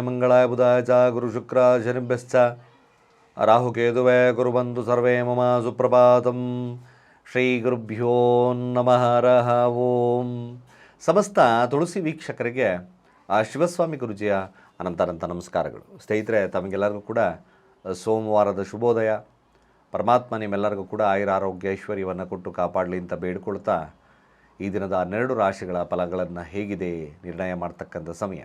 ಮಂಗಳಾಯ ಬುಧಾಯ ಚ ಗುರು ಶುಕ್ರ ಶನಿಭ್ಯಶ್ಚ ರಾಹುಕೇತುವೇ ಗುರುಬಂಧು ಸರ್ವೇ ಮಮ ಸುಪ್ರಭಾತಂ ಶ್ರೀ ಗುರುಭ್ಯೋ ನಮಃ ರಹ ಓಂ ಸಮಸ್ತ ತುಳಸಿ ವೀಕ್ಷಕರಿಗೆ ಆ ಶಿವಸ್ವಾಮಿ ಗುರುಜಿಯ ಅನಂತಾನಂತ ನಮಸ್ಕಾರಗಳು. ಸ್ನೇಹಿತರೆ, ತಮಗೆಲ್ಲರಿಗೂ ಕೂಡ ಸೋಮವಾರದ ಶುಭೋದಯ. ಪರಮಾತ್ಮ ನಿಮ್ಮೆಲ್ಲರಿಗೂ ಕೂಡ ಆಯುರ ಆರೋಗ್ಯ, ಐಶ್ವರ್ಯವನ್ನು ಕೊಟ್ಟು ಕಾಪಾಡಲಿ ಅಂತ ಬೇಡಿಕೊಳ್ತಾ ಈ ದಿನದ ಹನ್ನೆರಡು ರಾಶಿಗಳ ಫಲಗಳನ್ನು ಹೇಗಿದೆ ನಿರ್ಣಯ ಮಾಡ್ತಕ್ಕಂಥ ಸಮಯ.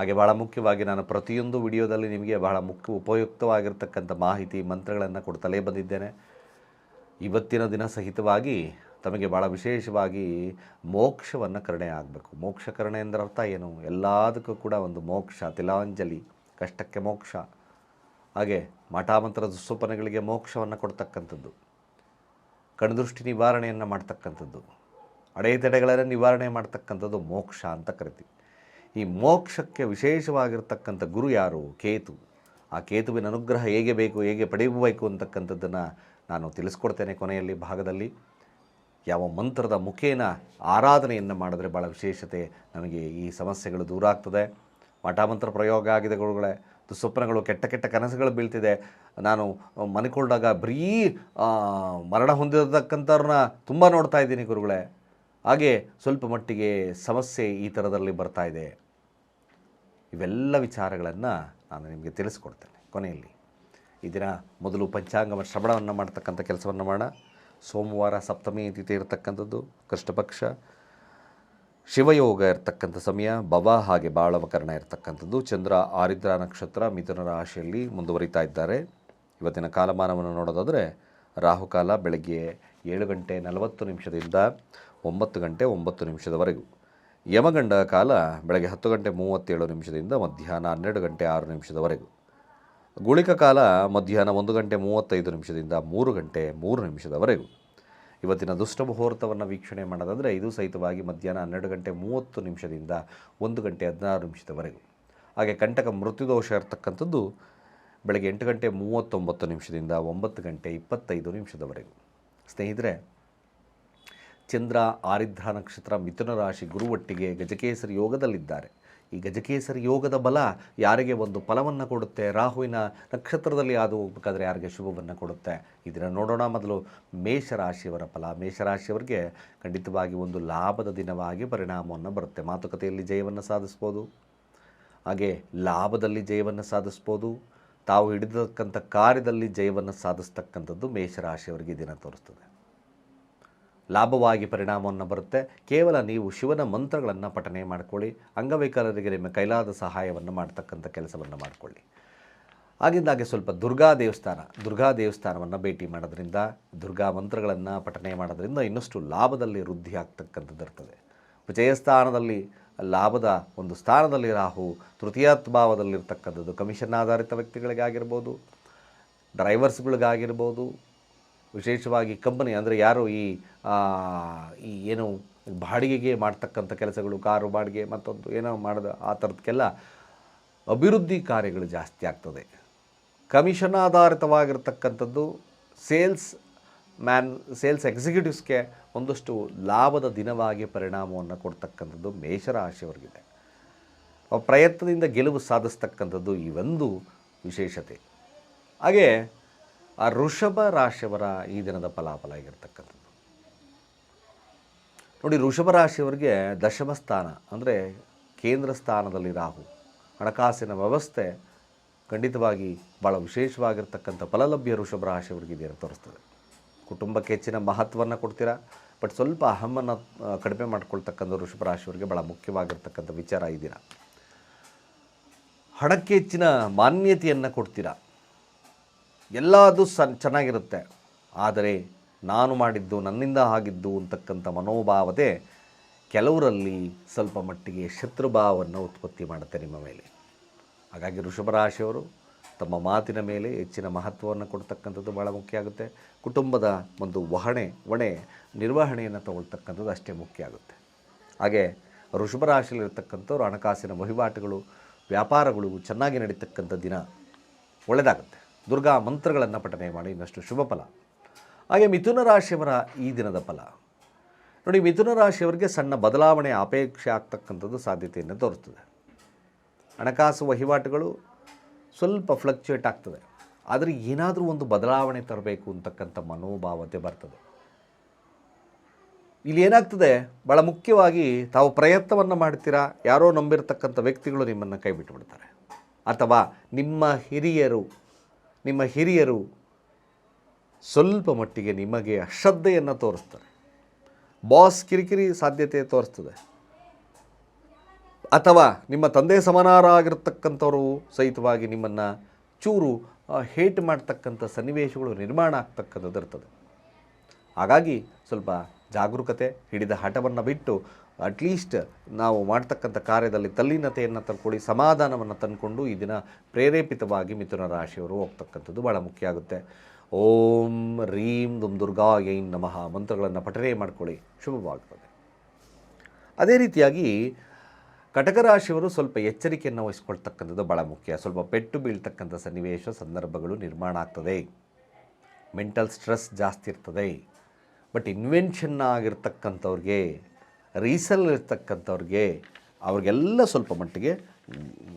ಹಾಗೆ ಭಾಳ ಮುಖ್ಯವಾಗಿ ನಾನು ಪ್ರತಿಯೊಂದು ವಿಡಿಯೋದಲ್ಲಿ ನಿಮಗೆ ಬಹಳ ಮುಖ್ಯ ಉಪಯುಕ್ತವಾಗಿರ್ತಕ್ಕಂಥ ಮಾಹಿತಿ, ಮಂತ್ರಗಳನ್ನು ಕೊಡ್ತಲೇ ಬಂದಿದ್ದೇನೆ. ಇವತ್ತಿನ ದಿನ ಸಹಿತವಾಗಿ ತಮಗೆ ಭಾಳ ವಿಶೇಷವಾಗಿ ಮೋಕ್ಷವನ್ನು ಕರುಣೆ ಆಗಬೇಕು. ಮೋಕ್ಷ ಕರುಣೆ ಎಂದರ ಅರ್ಥ ಏನು? ಎಲ್ಲದಕ್ಕೂ ಕೂಡ ಒಂದು ಮೋಕ್ಷ, ತಿಲಾಂಜಲಿ, ಕಷ್ಟಕ್ಕೆ ಮೋಕ್ಷ. ಹಾಗೆ ಮಠಾಮಂತ್ರ ದುಸ್ಸೋಪನೆಗಳಿಗೆ ಮೋಕ್ಷವನ್ನು ಕೊಡ್ತಕ್ಕಂಥದ್ದು. ಕಣದೃಷ್ಟಿ ನಿವಾರಣೆಯನ್ನು ಮಾಡ್ತಕ್ಕಂಥದ್ದು. ಅಡೆತಡೆಗಳನ್ನು ನಿವಾರಣೆ ಮಾಡ್ತಕ್ಕಂಥದ್ದು ಮೋಕ್ಷ ಅಂತ ಕರಿತೀವಿ. ಈ ಮೋಕ್ಷಕ್ಕೆ ವಿಶೇಷವಾಗಿರ್ತಕ್ಕಂಥ ಗುರು ಯಾರು? ಕೇತು. ಆ ಕೇತುವಿನ ಅನುಗ್ರಹ ಹೇಗೆ ಬೇಕು, ಹೇಗೆ ಪಡೆಯಬೇಕು ಅಂತಕ್ಕಂಥದ್ದನ್ನು ನಾನು ತಿಳಿಸ್ಕೊಡ್ತೇನೆ ಕೊನೆಯಲ್ಲಿ ಭಾಗದಲ್ಲಿ. ಯಾವ ಮಂತ್ರದ ಮುಖೇನ ಆರಾಧನೆಯನ್ನು ಮಾಡಿದ್ರೆ ಭಾಳ ವಿಶೇಷತೆ ನಮಗೆ ಈ ಸಮಸ್ಯೆಗಳು ದೂರ ಆಗ್ತದೆ. ಮಠಾಮಂತ್ರ ಪ್ರಯೋಗ ಆಗಿದೆ ಗುರುಗಳೇ. ದುಸ್ವಪ್ನಗಳು ಕೆಟ್ಟ ಕೆಟ್ಟ ಕನಸುಗಳು ಬೀಳ್ತಿದೆ. ನಾನು ಮನಿಕೊಂಡಾಗ ಬರೀ ಮರಣ ಹೊಂದಿರತಕ್ಕಂಥವ್ರನ್ನ ತುಂಬ ನೋಡ್ತಾ ಇದ್ದೀನಿ ಗುರುಗಳೇ. ಹಾಗೆ ಸ್ವಲ್ಪ ಮಟ್ಟಿಗೆ ಸಮಸ್ಯೆ ಈ ಥರದಲ್ಲಿ ಬರ್ತಾ ಇದೆ. ಇವೆಲ್ಲ ವಿಚಾರಗಳನ್ನು ನಾನು ನಿಮಗೆ ತಿಳಿಸ್ಕೊಡ್ತೇನೆ ಕೊನೆಯಲ್ಲಿ. ಈ ದಿನ ಮೊದಲು ಪಂಚಾಂಗ ಶ್ರವಣವನ್ನು ಮಾಡ್ತಕ್ಕಂಥ ಕೆಲಸವನ್ನು ಮಾಡೋಣ. ಸೋಮವಾರ ಸಪ್ತಮಿ ತಿಥಿ ಇರತಕ್ಕಂಥದ್ದು ಕೃಷ್ಣಪಕ್ಷ ಶಿವಯೋಗ ಇರತಕ್ಕಂಥ ಸಮಯ, ಭವ ಹಾಗೆ ಬಾಳವಕರಣ ಇರತಕ್ಕಂಥದ್ದು. ಚಂದ್ರ ಆರಿದ್ರ ನಕ್ಷತ್ರ ಮಿಥುನ ರಾಶಿಯಲ್ಲಿ ಮುಂದುವರಿತಾ ಇದ್ದಾರೆ. ಇವತ್ತಿನ ಕಾಲಮಾನವನ್ನು ನೋಡೋದಾದರೆ ರಾಹುಕಾಲ ಬೆಳಗ್ಗೆ ಏಳು ಗಂಟೆ ನಲವತ್ತು ನಿಮಿಷದಿಂದ ಒಂಬತ್ತು ಗಂಟೆ ಒಂಬತ್ತು ನಿಮಿಷದವರೆಗೂ. ಯಮಗಂಡ ಕಾಲ ಬೆಳಗ್ಗೆ ಹತ್ತು ಗಂಟೆ ಮೂವತ್ತೇಳು ನಿಮಿಷದಿಂದ ಮಧ್ಯಾಹ್ನ ಹನ್ನೆರಡು ಗಂಟೆ ಆರು ನಿಮಿಷದವರೆಗೂ. ಗುಳಿಕ ಕಾಲ ಮಧ್ಯಾಹ್ನ ಒಂದು ಗಂಟೆ ಮೂವತ್ತೈದು ನಿಮಿಷದಿಂದ ಮೂರು ಗಂಟೆ ಮೂರು ನಿಮಿಷದವರೆಗೂ. ಇವತ್ತಿನ ದುಷ್ಟ ಮುಹೂರ್ತವನ್ನು ವೀಕ್ಷಣೆ ಮಾಡೋದಾದರೆ ಇದು ಸಹಿತವಾಗಿ ಮಧ್ಯಾಹ್ನ ಹನ್ನೆರಡು ಗಂಟೆ ಮೂವತ್ತು ನಿಮಿಷದಿಂದ ಒಂದು ಗಂಟೆ ಹದಿನಾರು ನಿಮಿಷದವರೆಗೂ. ಹಾಗೆ ಕಂಟಕ ಮೃತ್ಯುದೋಷ ಇರತಕ್ಕಂಥದ್ದು ಬೆಳಗ್ಗೆ ಎಂಟು ಗಂಟೆ ಮೂವತ್ತೊಂಬತ್ತು ನಿಮಿಷದಿಂದ ಒಂಬತ್ತು ಗಂಟೆ ಇಪ್ಪತ್ತೈದು ನಿಮಿಷದವರೆಗೂ. ಸ್ನೇಹಿತರೆ ಚಂದ್ರ, ಆರಿದ್ರ ನಕ್ಷತ್ರ, ಮಿಥುನ ರಾಶಿ ಗುರುವೊಟ್ಟಿಗೆ ಗಜಕೇಸರಿ ಯೋಗದಲ್ಲಿದ್ದಾರೆ. ಈ ಗಜಕೇಸರಿ ಯೋಗದ ಬಲ ಯಾರಿಗೆ ಒಂದು ಫಲವನ್ನು ಕೊಡುತ್ತೆ? ರಾಹುವಿನ ನಕ್ಷತ್ರದಲ್ಲಿ ಅದು ಹೋಗ್ಬೇಕಾದ್ರೆ ಯಾರಿಗೆ ಶುಭವನ್ನು ಕೊಡುತ್ತೆ? ಇದನ್ನು ನೋಡೋಣ. ಮೊದಲು ಮೇಷರಾಶಿಯವರ ಫಲ. ಮೇಷರಾಶಿಯವರಿಗೆ ಖಂಡಿತವಾಗಿ ಒಂದು ಲಾಭದ ದಿನವಾಗಿ ಪರಿಣಾಮವನ್ನು ಬರುತ್ತೆ. ಮಾತುಕತೆಯಲ್ಲಿ ಜಯವನ್ನು ಸಾಧಿಸ್ಬೋದು. ಹಾಗೆ ಲಾಭದಲ್ಲಿ ಜಯವನ್ನು ಸಾಧಿಸ್ಬೋದು. ತಾವು ಹಿಡಿದಕ್ಕಂಥ ಕಾರ್ಯದಲ್ಲಿ ಜಯವನ್ನು ಸಾಧಿಸ್ತಕ್ಕಂಥದ್ದು ಮೇಷರಾಶಿಯವರಿಗೆ ದಿನ ತೋರಿಸ್ತದೆ. ಲಾಭವಾಗಿ ಪರಿಣಾಮವನ್ನು ಬರುತ್ತೆ. ಕೇವಲ ನೀವು ಶಿವನ ಮಂತ್ರಗಳನ್ನು ಪಠನೆ ಮಾಡಿಕೊಳ್ಳಿ. ಅಂಗವೈಕಲರಿಗೆ ನಿಮ್ಮ ಕೈಲಾದ ಸಹಾಯವನ್ನು ಮಾಡ್ತಕ್ಕಂಥ ಕೆಲಸವನ್ನು ಮಾಡಿಕೊಳ್ಳಿ. ಆಗಿಂದಾಗೆ ಸ್ವಲ್ಪ ದುರ್ಗಾ ದೇವಸ್ಥಾನ, ದುರ್ಗಾ ದೇವಸ್ಥಾನವನ್ನು ಭೇಟಿ ಮಾಡೋದ್ರಿಂದ, ದುರ್ಗಾ ಮಂತ್ರಗಳನ್ನು ಪಠನೆ ಮಾಡೋದ್ರಿಂದ ಇನ್ನಷ್ಟು ಲಾಭದಲ್ಲಿ ವೃದ್ಧಿ ಆಗ್ತಕ್ಕಂಥದ್ದು ಇರ್ತದೆ. ವಿಜಯಸ್ಥಾನದಲ್ಲಿ ಲಾಭದ ಒಂದು ಸ್ಥಾನದಲ್ಲಿ ರಾಹು ತೃತೀಯಾತ್ಭಾವದಲ್ಲಿರ್ತಕ್ಕಂಥದ್ದು ಕಮಿಷನ್ ಆಧಾರಿತ ವ್ಯಕ್ತಿಗಳಿಗಾಗಿರ್ಬೋದು, ಡ್ರೈವರ್ಸ್ಗಳಿಗಾಗಿರ್ಬೋದು ವಿಶೇಷವಾಗಿ ಕಂಪನಿ ಅಂದರೆ ಯಾರು ಈ ಈ ಏನು ಬಾಡಿಗೆಗೆ ಮಾಡ್ತಕ್ಕಂಥ ಕೆಲಸಗಳು, ಕಾರು ಬಾಡಿಗೆ ಮತ್ತೊಂದು ಏನೋ ಮಾಡಿದ, ಆ ಥರದಕ್ಕೆಲ್ಲ ಅಭಿವೃದ್ಧಿ ಕಾರ್ಯಗಳು ಜಾಸ್ತಿ ಆಗ್ತದೆ. ಕಮಿಷನ್ ಆಧಾರಿತವಾಗಿರ್ತಕ್ಕಂಥದ್ದು ಸೇಲ್ಸ್ ಮ್ಯಾನ್, ಸೇಲ್ಸ್ ಎಕ್ಸಿಕ್ಯೂಟಿವ್ಸ್ಗೆ ಒಂದಷ್ಟು ಲಾಭದ ದಿನವಾಗಿ ಪರಿಣಾಮವನ್ನು ಕೊಡ್ತಕ್ಕಂಥದ್ದು ಮೇಷರಾಶಿಯವರಿಗಿದೆ ಪ್ರಯತ್ನದಿಂದ ಗೆಲುವು ಸಾಧಿಸ್ತಕ್ಕಂಥದ್ದು ಈ ಒಂದು ವಿಶೇಷತೆ. ಹಾಗೆ ಆ ಋಷಭ ರಾಶಿಯವರ ಈ ದಿನದ ಫಲಾಫಲ ಆಗಿರ್ತಕ್ಕಂಥದ್ದು. ನೋಡಿ, ಋಷಭ ರಾಶಿಯವರಿಗೆ ದಶಮ ಸ್ಥಾನ, ಅಂದರೆ ಕೇಂದ್ರ ಸ್ಥಾನದಲ್ಲಿ ರಾಹು, ಹಣಕಾಸಿನ ವ್ಯವಸ್ಥೆ ಖಂಡಿತವಾಗಿ ಭಾಳ ವಿಶೇಷವಾಗಿರ್ತಕ್ಕಂಥ ಫಲಲಭ್ಯ ಋಷಭ ರಾಶಿಯವರಿಗೆ ಇದನ್ನು ತೋರಿಸ್ತದೆ. ಕುಟುಂಬಕ್ಕೆ ಹೆಚ್ಚಿನ ಮಹತ್ವವನ್ನು ಕೊಡ್ತೀರಾ? ಬಟ್ ಸ್ವಲ್ಪ ಅಹಮ್ಮನ್ನು ಕಡಿಮೆ ಮಾಡ್ಕೊಳ್ತಕ್ಕಂಥ ಋಷಭ ರಾಶಿಯವರಿಗೆ ಭಾಳ ಮುಖ್ಯವಾಗಿರ್ತಕ್ಕಂಥ ವಿಚಾರ ಈ ಹಣಕ್ಕೆ ಹೆಚ್ಚಿನ ಮಾನ್ಯತೆಯನ್ನು ಕೊಡ್ತೀರಾ? ಎಲ್ಲದೂ ಸನ್ ಚೆನ್ನಾಗಿರುತ್ತೆ. ಆದರೆ ನಾನು ಮಾಡಿದ್ದು ನನ್ನಿಂದ ಆಗಿದ್ದು ಅಂತಕ್ಕಂಥ ಮನೋಭಾವತೆ ಕೆಲವರಲ್ಲಿ ಸ್ವಲ್ಪ ಮಟ್ಟಿಗೆ ಶತ್ರುಭಾವವನ್ನು ಉತ್ಪತ್ತಿ ಮಾಡುತ್ತೆ ನಿಮ್ಮ ಮೇಲೆ. ಹಾಗಾಗಿ ವೃಷಭರಾಶಿಯವರು ತಮ್ಮ ಮಾತಿನ ಮೇಲೆ ಹೆಚ್ಚಿನ ಮಹತ್ವವನ್ನು ಕೊಡ್ತಕ್ಕಂಥದ್ದು ಭಾಳ ಮುಖ್ಯ ಆಗುತ್ತೆ. ಕುಟುಂಬದ ಒಂದು ವಹಣೆ ಹೊಣೆ ನಿರ್ವಹಣೆಯನ್ನು ತಗೊಳ್ತಕ್ಕಂಥದ್ದು ಅಷ್ಟೇ ಮುಖ್ಯ ಆಗುತ್ತೆ. ಹಾಗೆ ವೃಷಭರಾಶಿಯಲ್ಲಿರ್ತಕ್ಕಂಥವ್ರು ಹಣಕಾಸಿನ ವಹಿವಾಟುಗಳು, ವ್ಯಾಪಾರಗಳು ಚೆನ್ನಾಗಿ ನಡೀತಕ್ಕಂಥ ದಿನ ಒಳ್ಳೆಯದಾಗುತ್ತೆ ದುರ್ಗಾ ಮಂತ್ರಗಳನ್ನು ಪಠನೆ ಮಾಡಿ ಇನ್ನಷ್ಟು ಶುಭ ಫಲ. ಹಾಗೆ ಮಿಥುನ ರಾಶಿಯವರ ಈ ದಿನದ ಫಲ. ನೋಡಿ, ಮಿಥುನ ರಾಶಿಯವರಿಗೆ ಸಣ್ಣ ಬದಲಾವಣೆ ಅಪೇಕ್ಷೆ ಆಗ್ತಕ್ಕಂಥದ್ದು ಸಾಧ್ಯತೆಯನ್ನು ತೋರಿಸ್ತದೆ ಹಣಕಾಸು ವಹಿವಾಟುಗಳು ಸ್ವಲ್ಪ ಫ್ಲಕ್ಚುಯೇಟ್ ಆಗ್ತದೆ. ಆದರೆ ಏನಾದರೂ ಒಂದು ಬದಲಾವಣೆ ತರಬೇಕು ಅಂತಕ್ಕಂಥ ಮನೋಭಾವತೆ ಬರ್ತದೆ. ಇಲ್ಲಿ ಏನಾಗ್ತದೆ? ಭಾಳ ಮುಖ್ಯವಾಗಿ ತಾವು ಪ್ರಯತ್ನವನ್ನು ಮಾಡ್ತೀರಾ? ಯಾರೋ ನಂಬಿರತಕ್ಕಂಥ ವ್ಯಕ್ತಿಗಳು ನಿಮ್ಮನ್ನು ಕೈ ಬಿಟ್ಟುಬಿಡ್ತಾರೆ ಅಥವಾ ನಿಮ್ಮ ಹಿರಿಯರು ನಿಮ್ಮ ಹಿರಿಯರು ಸ್ವಲ್ಪ ಮಟ್ಟಿಗೆ ನಿಮಗೆ ಅಶ್ರದ್ಧೆಯನ್ನು ತೋರಿಸ್ತಾರೆ. ಬಾಸ್ ಕಿರಿಕಿರಿ ಸಾಧ್ಯತೆ ತೋರಿಸ್ತದೆ. ಅಥವಾ ನಿಮ್ಮ ತಂದೆ ಸಮಾನರಾಗಿರ್ತಕ್ಕಂಥವರು ಸಹಿತವಾಗಿ ನಿಮ್ಮನ್ನು ಚೂರು ಹೇಟ್ ಮಾಡ್ತಕ್ಕಂಥ ಸನ್ನಿವೇಶಗಳು ನಿರ್ಮಾಣ ಆಗ್ತಕ್ಕಂಥದ್ದು ಇರ್ತದೆ. ಹಾಗಾಗಿ ಸ್ವಲ್ಪ ಜಾಗರೂಕತೆ, ಹಿಡಿದ ಹಠವನ್ನು ಬಿಟ್ಟು ಅಟ್ಲೀಸ್ಟ್ ನಾವು ಮಾಡ್ತಕ್ಕಂಥ ಕಾರ್ಯದಲ್ಲಿ ತಲ್ಲೀನತೆಯನ್ನು ತಂದ್ಕೊಳ್ಳಿ ಸಮಾಧಾನವನ್ನು ತಂದುಕೊಂಡು ಈ ದಿನ ಪ್ರೇರೇಪಿತವಾಗಿ ಮಿಥುನ ರಾಶಿಯವರು ಹೋಗ್ತಕ್ಕಂಥದ್ದು ಭಾಳ ಮುಖ್ಯ ಆಗುತ್ತೆ. ಓಂ ರೀಂ ದುಮ್ ದುರ್ಗಾ ಏನ್ ನಮಃ. ಮಂತ್ರಗಳನ್ನು ಪಠನೆ ಮಾಡಿಕೊಳ್ಳಿ. ಶುಭವಾಗ್ತದೆ. ಅದೇ ರೀತಿಯಾಗಿ ಕಟಕ ರಾಶಿಯವರು ಸ್ವಲ್ಪ ಎಚ್ಚರಿಕೆಯನ್ನು ವಹಿಸ್ಕೊಳ್ತಕ್ಕಂಥದ್ದು ಭಾಳ ಮುಖ್ಯ. ಸ್ವಲ್ಪ ಪೆಟ್ಟು ಬೀಳ್ತಕ್ಕಂಥ ಸನ್ನಿವೇಶ, ಸಂದರ್ಭಗಳು ನಿರ್ಮಾಣ ಆಗ್ತದೆ. ಮೆಂಟಲ್ ಸ್ಟ್ರೆಸ್ ಜಾಸ್ತಿ ಇರ್ತದೆ. ಬಟ್ ಇನ್ವೆನ್ಷನ್ ಆಗಿರ್ತಕ್ಕಂಥವ್ರಿಗೆ ರೀಸಲ್ ಇರ್ತಕ್ಕಂಥವ್ರಿಗೆ ಅವ್ರಿಗೆಲ್ಲ ಸ್ವಲ್ಪ ಮಟ್ಟಿಗೆ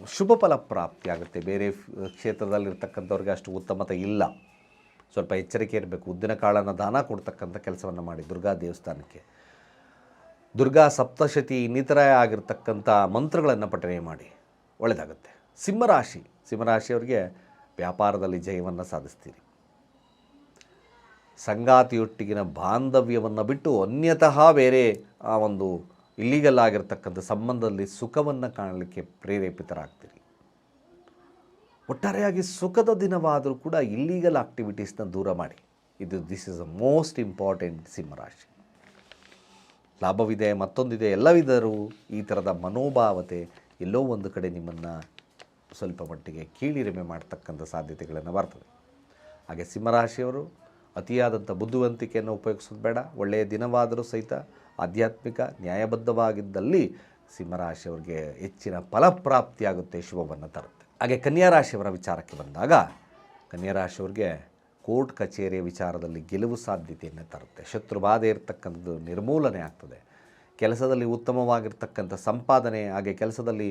ಶುಭ ಫಲ ಪ್ರಾಪ್ತಿ ಆಗುತ್ತೆ. ಬೇರೆ ಕ್ಷೇತ್ರದಲ್ಲಿರ್ತಕ್ಕಂಥವ್ರಿಗೆ ಅಷ್ಟು ಉತ್ತಮತೆ ಇಲ್ಲ. ಸ್ವಲ್ಪ ಎಚ್ಚರಿಕೆ ಇರಬೇಕು. ಉದ್ದಿನ ಕಾಳನ್ನು ದಾನ ಕೊಡ್ತಕ್ಕಂಥ ಕೆಲಸವನ್ನು ಮಾಡಿ ದುರ್ಗಾ ದೇವಸ್ಥಾನಕ್ಕೆ. ದುರ್ಗಾ ಸಪ್ತಶತಿ ಇನ್ನಿತರ ಆಗಿರ್ತಕ್ಕಂಥ ಮಂತ್ರಗಳನ್ನು ಪಠನೆ ಮಾಡಿ. ಒಳ್ಳೆಯದಾಗುತ್ತೆ ಸಿಂಹರಾಶಿ. ಸಿಂಹರಾಶಿಯವರಿಗೆ ವ್ಯಾಪಾರದಲ್ಲಿ ಜಯವನ್ನು ಸಾಧಿಸ್ತೀರಿ. ಸಂಗಾತಿಯೊಟ್ಟಿಗಿನ ಬಾಂಧವ್ಯವನ್ನು ಬಿಟ್ಟು ಅನ್ಯತಃ ಬೇರೆ ಆ ಒಂದು ಇಲ್ಲಿಗಲ್ ಆಗಿರ್ತಕ್ಕಂಥ ಸಂಬಂಧದಲ್ಲಿ ಸುಖವನ್ನು ಕಾಣಲಿಕ್ಕೆ ಪ್ರೇರೇಪಿತರಾಗ್ತೀರಿ. ಒಟ್ಟಾರೆಯಾಗಿ ಸುಖದ ದಿನವಾದರೂ ಕೂಡ ಇಲ್ಲಿಗಲ್ ಆಕ್ಟಿವಿಟೀಸ್ನ ದೂರ ಮಾಡಿ. ಇದು this is a most important ಸಿಂಹರಾಶಿ. ಲಾಭವಿದೆ, ಮತ್ತೊಂದಿದೆ ಎಲ್ಲವಿದ್ದರೂ ಈ ಥರದ ಮನೋಭಾವತೆ ಎಲ್ಲೋ ಒಂದು ಕಡೆ ನಿಮ್ಮನ್ನು ಸ್ವಲ್ಪ ಮಟ್ಟಿಗೆ ಕೀಳಿರಿಮೆ ಮಾಡ್ತಕ್ಕಂಥ ಸಾಧ್ಯತೆಗಳನ್ನು ಬರ್ತದೆ. ಹಾಗೆ ಸಿಂಹರಾಶಿಯವರು ಅತಿಯಾದಂಥ ಬುದ್ಧಿವಂತಿಕೆಯನ್ನು ಉಪಯೋಗಿಸೋದು ಬೇಡ. ಒಳ್ಳೆಯ ದಿನವಾದರೂ ಸಹಿತ ಆಧ್ಯಾತ್ಮಿಕ ನ್ಯಾಯಬದ್ಧವಾಗಿದ್ದಲ್ಲಿ ಸಿಂಹರಾಶಿಯವರಿಗೆ ಹೆಚ್ಚಿನ ಫಲಪ್ರಾಪ್ತಿಯಾಗುತ್ತೆ, ಶುಭವನ್ನು ತರುತ್ತೆ. ಹಾಗೆ ಕನ್ಯಾ ರಾಶಿಯವರ ವಿಚಾರಕ್ಕೆ ಬಂದಾಗ, ಕನ್ಯಾ ರಾಶಿಯವರಿಗೆ ಕೋರ್ಟ್ ಕಚೇರಿಯ ವಿಚಾರದಲ್ಲಿ ಗೆಲುವು ಸಾಧ್ಯತೆಯನ್ನು ತರುತ್ತೆ. ಶತ್ರು ಬಾಧೆ ಇರತಕ್ಕಂಥದ್ದು ನಿರ್ಮೂಲನೆ ಆಗ್ತದೆ. ಕೆಲಸದಲ್ಲಿ ಉತ್ತಮವಾಗಿರ್ತಕ್ಕಂಥ ಸಂಪಾದನೆ, ಹಾಗೆ ಕೆಲಸದಲ್ಲಿ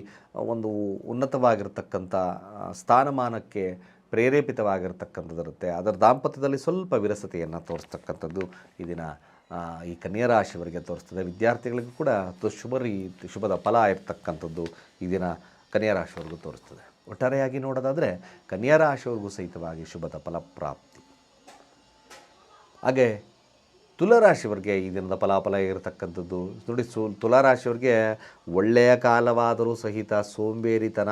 ಒಂದು ಉನ್ನತವಾಗಿರ್ತಕ್ಕಂಥ ಸ್ಥಾನಮಾನಕ್ಕೆ ಪ್ರೇರೇಪಿತವಾಗಿರ್ತಕ್ಕಂಥದ್ದು ಇರುತ್ತೆ ಅದರ ದಾಂಪತ್ಯದಲ್ಲಿ ಸ್ವಲ್ಪ ವಿರಸತೆಯನ್ನು ತೋರಿಸ್ತಕ್ಕಂಥದ್ದು ಈ ದಿನ ಈ ಕನ್ಯಾ ರಾಶಿಯವರಿಗೆ ತೋರಿಸ್ತದೆ. ವಿದ್ಯಾರ್ಥಿಗಳಿಗೂ ಕೂಡ ಶುಭ ರೀ, ಶುಭದ ಫಲ ಇರ್ತಕ್ಕಂಥದ್ದು ಈ ದಿನ ಕನ್ಯಾ ರಾಶಿಯವರೆಗೂ ತೋರಿಸ್ತದೆ. ಒಟ್ಟಾರೆಯಾಗಿ ನೋಡೋದಾದರೆ ಕನ್ಯಾ ರಾಶಿಯವರೆಗೂ ಸಹಿತವಾಗಿ ಶುಭದ ಫಲ ಪ್ರಾಪ್ತಿ. ಹಾಗೆ ತುಲಾರಾಶಿಯವರಿಗೆ ಈ ದಿನದ ಫಲಾಫಲ ಇರತಕ್ಕಂಥದ್ದು. ನೋಡಿ ಸು ತುಲಾರಾಶಿಯವರಿಗೆ ಒಳ್ಳೆಯ ಕಾಲವಾದರೂ ಸಹಿತ ಸೋಂಬೇರಿತನ.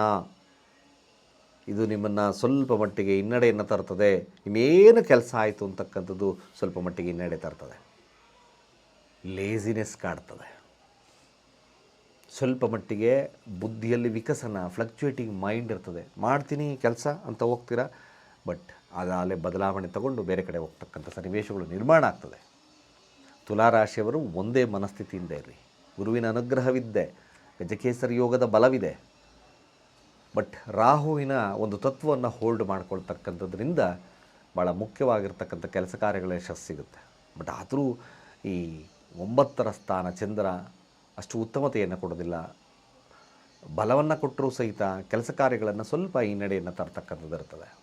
ಇದು ನಿಮ್ಮನ್ನು ಸ್ವಲ್ಪ ಮಟ್ಟಿಗೆ ಹಿನ್ನಡೆಯನ್ನು ತರ್ತದೆ. ಇನ್ನೇನು ಕೆಲಸ ಆಯಿತು ಅಂತಕ್ಕಂಥದ್ದು ಸ್ವಲ್ಪ ಮಟ್ಟಿಗೆ ಹಿನ್ನಡೆ ತರ್ತದೆ. ಲೇಸಿನೆಸ್ ಕಾಡ್ತದೆ. ಸ್ವಲ್ಪ ಮಟ್ಟಿಗೆ ಬುದ್ಧಿಯಲ್ಲಿ ವಿಕಸನ ಫ್ಲಕ್ಚುಯೇಟಿಂಗ್ ಮೈಂಡ್ ಇರ್ತದೆ. ಮಾಡ್ತೀನಿ ಕೆಲಸ ಅಂತ ಹೋಗ್ತೀರಾ? ಬಟ್ ಅದಾಲೆ ಬದಲಾವಣೆ ತಗೊಂಡು ಬೇರೆ ಕಡೆ ಹೋಗ್ತಕ್ಕಂಥ ಸನ್ನಿವೇಶಗಳು ನಿರ್ಮಾಣ ಆಗ್ತದೆ. ತುಲಾರಾಶಿಯವರು ಒಂದೇ ಮನಸ್ಥಿತಿಯಿಂದ ಇರಲಿ ಗುರುವಿನ ಅನುಗ್ರಹವಿದ್ದೆ. ಗಜಕೇಸರಿ ಯೋಗದ ಬಲವಿದೆ. ಬಟ್ ರಾಹುವಿನ ಒಂದು ತತ್ವವನ್ನು ಹೋಲ್ಡ್ ಮಾಡ್ಕೊಳ್ತಕ್ಕಂಥದ್ರಿಂದ ಭಾಳ ಮುಖ್ಯವಾಗಿರ್ತಕ್ಕಂಥ ಕೆಲಸ ಕಾರ್ಯಗಳ ಯಶಸ್ಸು ಸಿಗುತ್ತೆ. ಬಟ್ ಆದರೂ ಈ ಒಂಬತ್ತರ ಸ್ಥಾನ ಚಂದ್ರ ಅಷ್ಟು ಉತ್ತಮತೆಯನ್ನು ಕೊಡೋದಿಲ್ಲ. ಬಲವನ್ನು ಕೊಟ್ಟರೂ ಸಹಿತ ಕೆಲಸ ಕಾರ್ಯಗಳನ್ನು ಸ್ವಲ್ಪ ಹಿನ್ನಡೆಯನ್ನು ತರ್ತಕ್ಕಂಥದ್ದು ಇರ್ತದೆ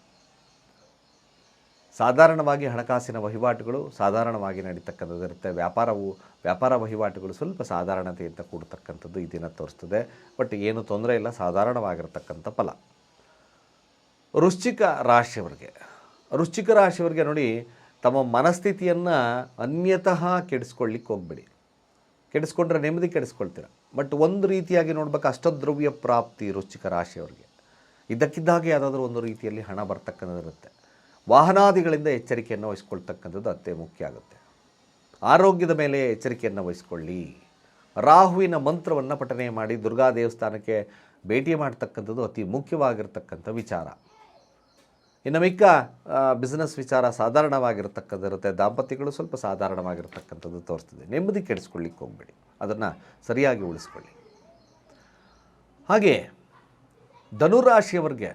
ಸಾಧಾರಣವಾಗಿ ಹಣಕಾಸಿನ ವಹಿವಾಟುಗಳು ಸಾಧಾರಣವಾಗಿ ನಡೀತಕ್ಕಂಥದ್ದು ಇರುತ್ತೆ. ವ್ಯಾಪಾರವು, ವ್ಯಾಪಾರ ವಹಿವಾಟುಗಳು ಸ್ವಲ್ಪ ಸಾಧಾರಣತೆಯಿಂದ ಕೂಡತಕ್ಕಂಥದ್ದು ಈ ದಿನ ತೋರಿಸ್ತದೆ. ಬಟ್ ಏನು ತೊಂದರೆ ಇಲ್ಲ, ಸಾಧಾರಣವಾಗಿರ್ತಕ್ಕಂಥ ಫಲ. ವೃಶ್ಚಿಕ ರಾಶಿಯವರಿಗೆ ವೃಶ್ಚಿಕ ರಾಶಿಯವರಿಗೆ ನೋಡಿ, ತಮ್ಮ ಮನಸ್ಥಿತಿಯನ್ನು ಅನ್ಯತಃ ಕೆಡಿಸ್ಕೊಳ್ಳಿಕ್ಕೆ ಹೋಗ್ಬೇಡಿ. ಕೆಡಿಸ್ಕೊಂಡ್ರೆ ನೆಮ್ಮದಿ ಕೆಡಿಸ್ಕೊಳ್ತೀರ. ಬಟ್ ಒಂದು ರೀತಿಯಾಗಿ ನೋಡ್ಬೇಕು, ಅಷ್ಟದ್ರವ್ಯ ಪ್ರಾಪ್ತಿ ವೃಶ್ಚಿಕ ರಾಶಿಯವರಿಗೆ. ಇದ್ದಕ್ಕಿದ್ದಾಗೆ ಯಾವುದಾದ್ರೂ ಒಂದು ರೀತಿಯಲ್ಲಿ ಹಣ ಬರ್ತಕ್ಕಂಥದ್ದು ಇರುತ್ತೆ ವಾಹನಾದಿಗಳಿಂದ ಎಚ್ಚರಿಕೆಯನ್ನು ವಹಿಸ್ಕೊಳ್ತಕ್ಕಂಥದ್ದು ಅತ್ಯ ಮುಖ್ಯ ಆಗುತ್ತೆ. ಆರೋಗ್ಯದ ಮೇಲೆ ಎಚ್ಚರಿಕೆಯನ್ನು ವಹಿಸ್ಕೊಳ್ಳಿ. ರಾಹುವಿನ ಮಂತ್ರವನ್ನು ಪಠನೆ ಮಾಡಿ ದುರ್ಗಾ ದೇವಸ್ಥಾನಕ್ಕೆ ಭೇಟಿ ಮಾಡ್ತಕ್ಕಂಥದ್ದು ಅತಿ ಮುಖ್ಯವಾಗಿರ್ತಕ್ಕಂಥ ವಿಚಾರ. ಇನ್ನು ಮಿಕ್ಕ ಬಿಸ್ನೆಸ್ ವಿಚಾರ ಸಾಧಾರಣವಾಗಿರ್ತಕ್ಕಂಥದ್ದು ಇರುತ್ತೆ ದಾಂಪತ್ಯಗಳು ಸ್ವಲ್ಪ ಸಾಧಾರಣವಾಗಿರ್ತಕ್ಕಂಥದ್ದು ತೋರಿಸ್ತದೆ. ನೆಮ್ಮದಿ ಕೆಡಿಸ್ಕೊಳ್ಳಿಕ್ಕೆ ಹೋಗಬೇಡಿ. ಅದನ್ನು ಸರಿಯಾಗಿ ಉಳಿಸ್ಕೊಳ್ಳಿ. ಹಾಗೆ, ಧನುರಾಶಿಯವ್ರಿಗೆ,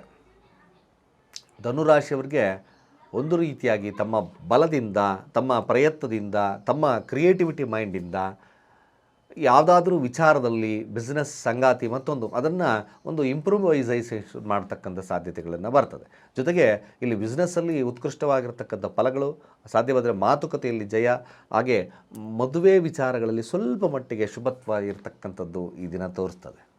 ಧನುರಾಶಿಯವರಿಗೆ ಒಂದು ರೀತಿಯಾಗಿ ತಮ್ಮ ಬಲದಿಂದ, ತಮ್ಮ ಪ್ರಯತ್ನದಿಂದ, ತಮ್ಮ ಕ್ರಿಯೇಟಿವಿಟಿ ಮೈಂಡಿಂದ ಯಾವುದಾದ್ರೂ ವಿಚಾರದಲ್ಲಿ ಬಿಸ್ನೆಸ್ ಸಂಗಾತಿ ಮತ್ತೊಂದು, ಅದನ್ನು ಒಂದು ಇಂಪ್ರೂವೈಸೈಸೇಷನ್ ಮಾಡ್ತಕ್ಕಂಥ ಸಾಧ್ಯತೆಗಳನ್ನು ಬರ್ತದೆ. ಜೊತೆಗೆ ಇಲ್ಲಿ ಬಿಸ್ನೆಸ್ಸಲ್ಲಿ ಉತ್ಕೃಷ್ಟವಾಗಿರ್ತಕ್ಕಂಥ ಫಲಗಳು, ಸಾಧ್ಯವಾದರೆ ಮಾತುಕತೆಯಲ್ಲಿ ಜಯ, ಹಾಗೆ ಮದುವೆ ವಿಚಾರಗಳಲ್ಲಿ ಸ್ವಲ್ಪ ಮಟ್ಟಿಗೆ ಶುಭತ್ವ ಇರತಕ್ಕಂಥದ್ದು ಈ ದಿನ ತೋರಿಸ್ತದೆ.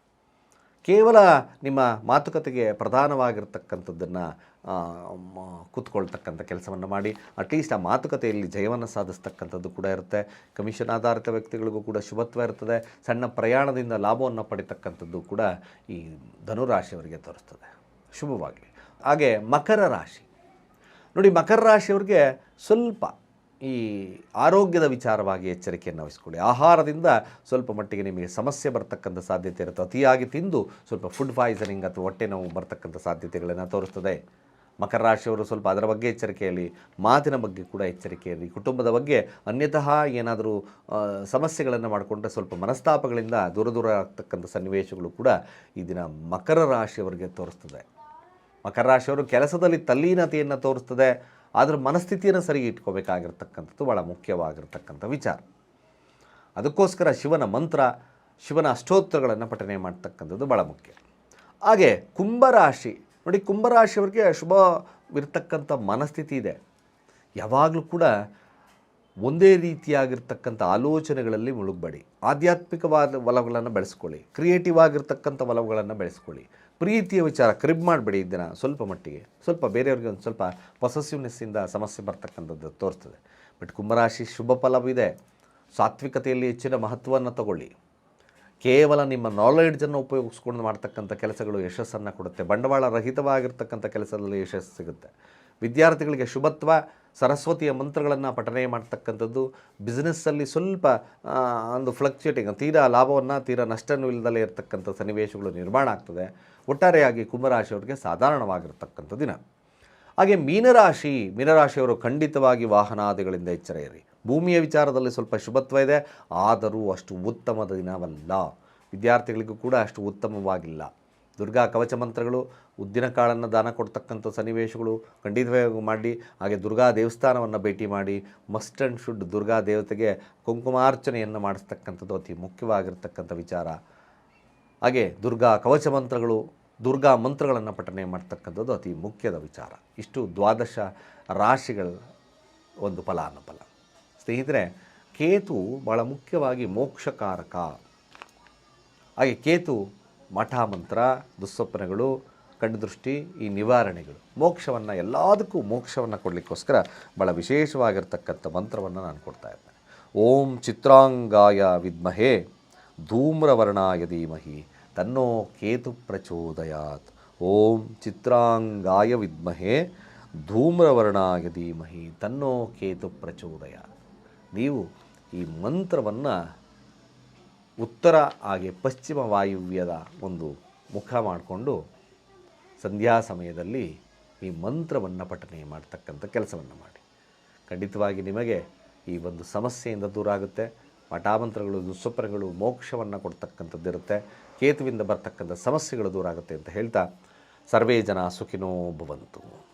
ಕೇವಲ ನಿಮ್ಮ ಮಾತುಕತೆಗೆ ಪ್ರಧಾನವಾಗಿರ್ತಕ್ಕಂಥದ್ದನ್ನು ಕೂತ್ಕೊಳ್ತಕ್ಕಂಥ ಕೆಲಸವನ್ನು ಮಾಡಿ, ಅಟ್ಲೀಸ್ಟ್ ಆ ಮಾತುಕತೆಯಲ್ಲಿ ಜಯವನ್ನು ಸಾಧಿಸ್ತಕ್ಕಂಥದ್ದು ಕೂಡ ಇರುತ್ತೆ. ಕಮಿಷನ್ ಆಧಾರಿತ ವ್ಯಕ್ತಿಗಳಿಗೂ ಕೂಡ ಶುಭತ್ವ ಇರ್ತದೆ. ಸಣ್ಣ ಪ್ರಯಾಣದಿಂದ ಲಾಭವನ್ನು ಪಡಿತಕ್ಕಂಥದ್ದು ಕೂಡ ಈ ಧನುರಾಶಿಯವರಿಗೆ ತೋರಿಸ್ತದೆ. ಶುಭವಾಗಲಿ. ಹಾಗೆ ಮಕರ ರಾಶಿ. ನೋಡಿ ಮಕರ ರಾಶಿಯವರಿಗೆ ಸ್ವಲ್ಪ ಈ ಆರೋಗ್ಯದ ವಿಚಾರವಾಗಿ ಎಚ್ಚರಿಕೆಯನ್ನು ವಹಿಸ್ಕೊಳ್ಳಿ. ಆಹಾರದಿಂದ ಸ್ವಲ್ಪ ಮಟ್ಟಿಗೆ ನಿಮಗೆ ಸಮಸ್ಯೆ ಬರ್ತಕ್ಕಂಥ ಸಾಧ್ಯತೆ ಇರುತ್ತೆ. ಅತಿಯಾಗಿ ತಿಂದು ಸ್ವಲ್ಪ ಫುಡ್ ಪಾಯ್ಸನಿಂಗ್ ಅಥವಾ ಹೊಟ್ಟೆ ನೋವು ಬರ್ತಕ್ಕಂಥ ಸಾಧ್ಯತೆಗಳನ್ನು ತೋರಿಸ್ತದೆ. ಮಕರ ರಾಶಿಯವರು ಸ್ವಲ್ಪ ಅದರ ಬಗ್ಗೆ ಎಚ್ಚರಿಕೆಯಲ್ಲಿ, ಮಾತಿನ ಬಗ್ಗೆ ಕೂಡ ಎಚ್ಚರಿಕೆಯಲ್ಲಿ, ಕುಟುಂಬದ ಬಗ್ಗೆ ಅನ್ಯತಃ ಏನಾದರೂ ಸಮಸ್ಯೆಗಳನ್ನು ಮಾಡಿಕೊಂಡ್ರೆ ಸ್ವಲ್ಪ ಮನಸ್ತಾಪಗಳಿಂದ ದೂರ ದೂರ ಆಗ್ತಕ್ಕಂಥ ಸನ್ನಿವೇಶಗಳು ಕೂಡ ಈ ದಿನ ಮಕರ ರಾಶಿಯವರಿಗೆ ತೋರಿಸ್ತದೆ. ಮಕರ ರಾಶಿಯವರು ಕೆಲಸದಲ್ಲಿ ತಲ್ಲೀನತೆಯನ್ನು ತೋರಿಸ್ತದೆ. ಆದರೆ ಮನಸ್ಥಿತಿಯನ್ನು ಸರಿ ಇಟ್ಕೋಬೇಕಾಗಿರ್ತಕ್ಕಂಥದ್ದು ಭಾಳ ಮುಖ್ಯವಾಗಿರ್ತಕ್ಕಂಥ ವಿಚಾರ. ಅದಕ್ಕೋಸ್ಕರ ಶಿವನ ಮಂತ್ರ, ಶಿವನ ಅಷ್ಟೋತ್ತರಗಳನ್ನು ಪಠನೆ ಮಾಡ್ತಕ್ಕಂಥದ್ದು ಭಾಳ ಮುಖ್ಯ. ಹಾಗೆ ಕುಂಭರಾಶಿ, ನೋಡಿ ಕುಂಭರಾಶಿಯವರಿಗೆ ಶುಭವಿರ್ತಕ್ಕಂಥ ಮನಸ್ಥಿತಿ ಇದೆ. ಯಾವಾಗಲೂ ಕೂಡ ಒಂದೇ ರೀತಿಯಾಗಿರ್ತಕ್ಕಂಥ ಆಲೋಚನೆಗಳಲ್ಲಿ ಮುಳುಗಬೇಡಿ. ಆಧ್ಯಾತ್ಮಿಕವಾದ ಒಲವುಗಳನ್ನು ಬೆಳೆಸ್ಕೊಳ್ಳಿ. ಕ್ರಿಯೇಟಿವ್ ಆಗಿರ್ತಕ್ಕಂಥ ಒಲವುಗಳನ್ನು ಬೆಳೆಸ್ಕೊಳ್ಳಿ. ಪ್ರೀತಿಯ ವಿಚಾರ, ಕ್ರಿಬ್ ಮಾಡಬೇಡಿ ಇದನ್ನು ಸ್ವಲ್ಪ ಮಟ್ಟಿಗೆ. ಸ್ವಲ್ಪ ಬೇರೆಯವ್ರಿಗೆ ಒಂದು ಸ್ವಲ್ಪ ಪೊಸೆಸಿವ್ನೆಸ್ಸಿಂದ ಸಮಸ್ಯೆ ಬರ್ತಕ್ಕಂಥದ್ದು ತೋರಿಸ್ತದೆ ಬಟ್ ಕುಂಭರಾಶಿ ಶುಭ ಫಲವಿದೆ. ಸಾತ್ವಿಕತೆಯಲ್ಲಿ ಹೆಚ್ಚಿನ ಮಹತ್ವವನ್ನು ತಗೊಳ್ಳಿ. ಕೇವಲ ನಿಮ್ಮ ನಾಲೆಡ್ಜನ್ನು ಉಪಯೋಗಿಸ್ಕೊಂಡು ಮಾಡ್ತಕ್ಕಂಥ ಕೆಲಸಗಳು ಯಶಸ್ಸನ್ನು ಕೊಡುತ್ತೆ. ಬಂಡವಾಳ ರಹಿತವಾಗಿರ್ತಕ್ಕಂಥ ಕೆಲಸದಲ್ಲಿ ಯಶಸ್ಸು ಸಿಗುತ್ತೆ. ವಿದ್ಯಾರ್ಥಿಗಳಿಗೆ ಶುಭತ್ವ, ಸರಸ್ವತಿಯ ಮಂತ್ರಗಳನ್ನು ಪಠನೆ ಮಾಡ್ತಕ್ಕಂಥದ್ದು ಬಿಸ್ನೆಸ್ಸಲ್ಲಿ ಸ್ವಲ್ಪ ಒಂದು ಫ್ಲಕ್ಚುಯೇಟಿಂಗ್ ತೀರಾ ಲಾಭವನ್ನು, ತೀರಾ ನಷ್ಟನೂ ಇಲ್ಲದಲ್ಲೇ ಇರತಕ್ಕಂಥ ಸನ್ನಿವೇಶಗಳು ನಿರ್ಮಾಣ ಆಗ್ತದೆ. ಒಟ್ಟಾರೆಯಾಗಿ ಕುಂಭರಾಶಿಯವರಿಗೆ ಸಾಧಾರಣವಾಗಿರ್ತಕ್ಕಂಥ ದಿನ. ಹಾಗೆ ಮೀನರಾಶಿ, ಮೀನರಾಶಿಯವರು ಖಂಡಿತವಾಗಿ ವಾಹನಾದಿಗಳಿಂದ ಎಚ್ಚರ ಇರಿ ಭೂಮಿಯ ವಿಚಾರದಲ್ಲಿ ಸ್ವಲ್ಪ ಶುಭತ್ವ ಇದೆ, ಆದರೂ ಅಷ್ಟು ಉತ್ತಮದ ದಿನವಲ್ಲ. ವಿದ್ಯಾರ್ಥಿಗಳಿಗೂ ಕೂಡ ಅಷ್ಟು ಉತ್ತಮವಾಗಿಲ್ಲ. ದುರ್ಗಾ ಕವಚ ಮಂತ್ರಗಳು, ಉದ್ದಿನ ಕಾಳನ್ನು ದಾನ ಕೊಡ್ತಕ್ಕಂಥ ಸನ್ನಿವೇಶಗಳು ಖಂಡಿತವಾಗಿ ಮಾಡಿ, ಹಾಗೆ ದುರ್ಗಾ ದೇವಸ್ಥಾನವನ್ನು ಭೇಟಿ ಮಾಡಿ, ಮಸ್ಟ್ ಆ್ಯಂಡ್ ಶುಡ್ ದುರ್ಗಾ ದೇವತೆಗೆ ಕುಂಕುಮಾರ್ಚನೆಯನ್ನು ಮಾಡಿಸ್ತಕ್ಕಂಥದ್ದು ಅತಿ ಮುಖ್ಯವಾಗಿರ್ತಕ್ಕಂಥ ವಿಚಾರ. ಹಾಗೆ ದುರ್ಗಾ ಕವಚ ಮಂತ್ರಗಳು, ದುರ್ಗಾ ಮಂತ್ರಗಳನ್ನು ಪಠನೆ ಮಾಡ್ತಕ್ಕಂಥದ್ದು ಅತಿ ಮುಖ್ಯದ ವಿಚಾರ. ಇಷ್ಟು ದ್ವಾದಶ ರಾಶಿಗಳ ಒಂದು ಫಲ ಫಲಾನುಫಲ. ಸ್ನೇಹಿತರೆ, ಕೇತು ಭಾಳ ಮುಖ್ಯವಾಗಿ ಮೋಕ್ಷಕಾರಕ. ಹಾಗೆ ಕೇತು ಮಠ ಮಂತ್ರ ದುಸ್ವಪ್ನಗಳು ಕಣ್ಣದೃಷ್ಟಿ ಈ ನಿವಾರಣೆಗಳು. ಮೋಕ್ಷವನ್ನು, ಎಲ್ಲದಕ್ಕೂ ಮೋಕ್ಷವನ್ನು ಕೊಡಲಿಕ್ಕೋಸ್ಕರ ಭಾಳ ವಿಶೇಷವಾಗಿರ್ತಕ್ಕಂಥ ಮಂತ್ರವನ್ನು ನಾನು ಕೊಡ್ತಾ ಇದ್ದೇನೆ. ಓಂ ಚಿತ್ರಾಂಗಾಯ ವಿದ್ಮಹೇ, ಧೂಮ್ರವರ್ಣಾಯ ಧೀಮಹಿ, ತನ್ನೋ ಕೇತು ಪ್ರಚೋದಯಾತ್. ಓಂ ಚಿತ್ರಾಂಗಾಯ ವಿದ್ಮಹೇ, ಧೂಮ್ರವರ್ಣಾಯ ಧೀಮಹಿ, ತನ್ನೋ ಕೇತು ಪ್ರಚೋದಯ ನೀವು ಈ ಮಂತ್ರವನ್ನು ಉತ್ತರ ಹಾಗೆ ಪಶ್ಚಿಮ ವಾಯುವ್ಯದ ಒಂದು ಮುಖ ಮಾಡಿಕೊಂಡು ಸಂಧ್ಯಾ ಸಮಯದಲ್ಲಿ ಈ ಮಂತ್ರವನ್ನು ಪಠನೆ ಮಾಡ್ತಕ್ಕಂಥ ಕೆಲಸವನ್ನು ಮಾಡಿ. ಖಂಡಿತವಾಗಿ ನಿಮಗೆ ಈ ಒಂದು ಸಮಸ್ಯೆಯಿಂದ ದೂರ ಆಗುತ್ತೆ ಮಠಾಮಂತ್ರಗಳು ದುಸ್ವಪ್ನಗಳು, ಮೋಕ್ಷವನ್ನು ಕೊಡ್ತಕ್ಕಂಥದ್ದಿರುತ್ತೆ. ಕೇತುವಿಂದ ಬರ್ತಕ್ಕಂಥ ಸಮಸ್ಯೆಗಳು ದೂರ ಆಗುತ್ತೆ ಅಂತ ಹೇಳ್ತಾ ಸರ್ವೇ ಜನ ಸುಖಿನೋ ಭವಂತು.